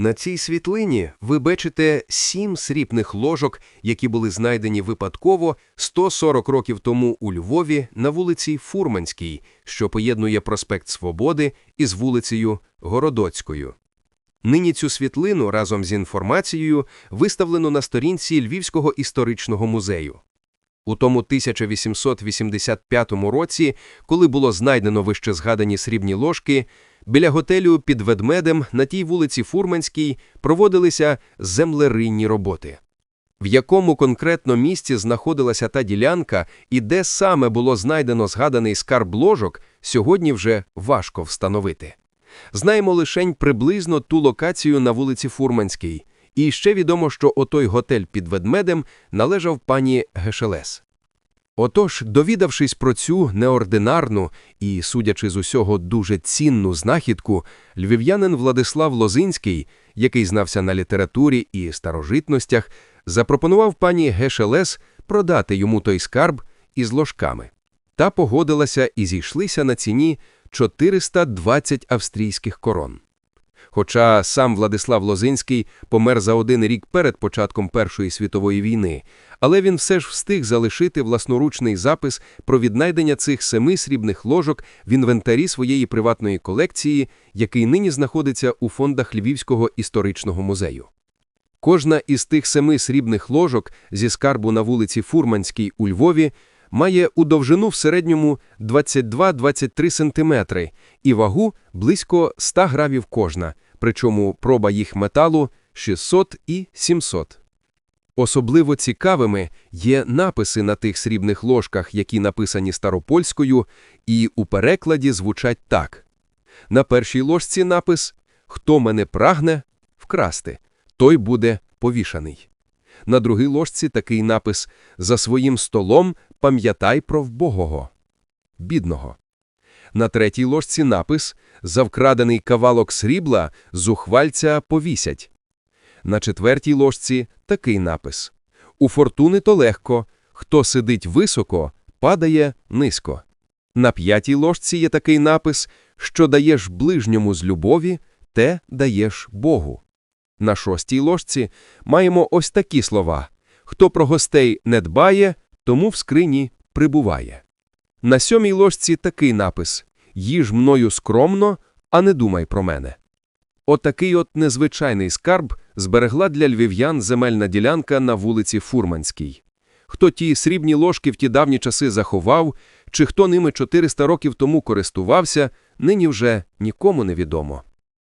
На цій світлині ви бачите сім срібних ложок, які були знайдені випадково 140 років тому у Львові на вулиці Фурманській, що поєднує проспект Свободи із вулицею Городоцькою. Нині цю світлину разом з інформацією виставлено на сторінці Львівського історичного музею. У тому 1885 році, коли було знайдено вище згадані срібні ложки, біля готелю під ведмедем на тій вулиці Фурманській проводилися землеринні роботи. В якому конкретно місці знаходилася та ділянка і де саме було знайдено згаданий скарб ложок, сьогодні вже важко встановити. Знаємо лишень приблизно ту локацію на вулиці Фурманській, і ще відомо, що отой готель під ведмедем належав пані Гешелес. Отож, довідавшись про цю неординарну і, судячи з усього, дуже цінну знахідку, львів'янин Владислав Лозинський, який знався на літературі і старожитностях, запропонував пані Гешелес продати йому той скарб із ложками. Та погодилася і зійшлися на ціні 420 австрійських корон. Хоча сам Владислав Лозинський помер за один рік перед початком Першої світової війни, але він все ж встиг залишити власноручний запис про віднайдення цих семи срібних ложок в інвентарі своєї приватної колекції, який нині знаходиться у фондах Львівського історичного музею. Кожна із тих семи срібних ложок зі скарбу на вулиці Фурманській у Львові має у довжину в середньому 22-23 см і вагу близько 100 грамів кожна, причому проба їх металу 600 і 700. Особливо цікавими є написи на тих срібних ложках, які написані старопольською, і у перекладі звучать так. На першій ложці напис «Хто мене прагне вкрасти, той буде повішаний». На другій ложці такий напис «За своїм столом пам'ятай про вбогого» – бідного. На третій ложці напис «За вкрадений кавалок срібла зухвальця повісять». На четвертій ложці такий напис «У фортуни то легко, хто сидить високо, падає низько». На п'ятій ложці є такий напис «Що даєш ближньому з любові, те даєш Богу». На шостій ложці маємо ось такі слова «Хто про гостей не дбає, тому в скрині прибуває». На сьомій ложці такий напис «Їж мною скромно, а не думай про мене». Отакий от незвичайний скарб зберегла для львів'ян земельна ділянка на вулиці Фурманській. Хто ті срібні ложки в ті давні часи заховав, чи хто ними 400 років тому користувався, нині вже нікому не відомо.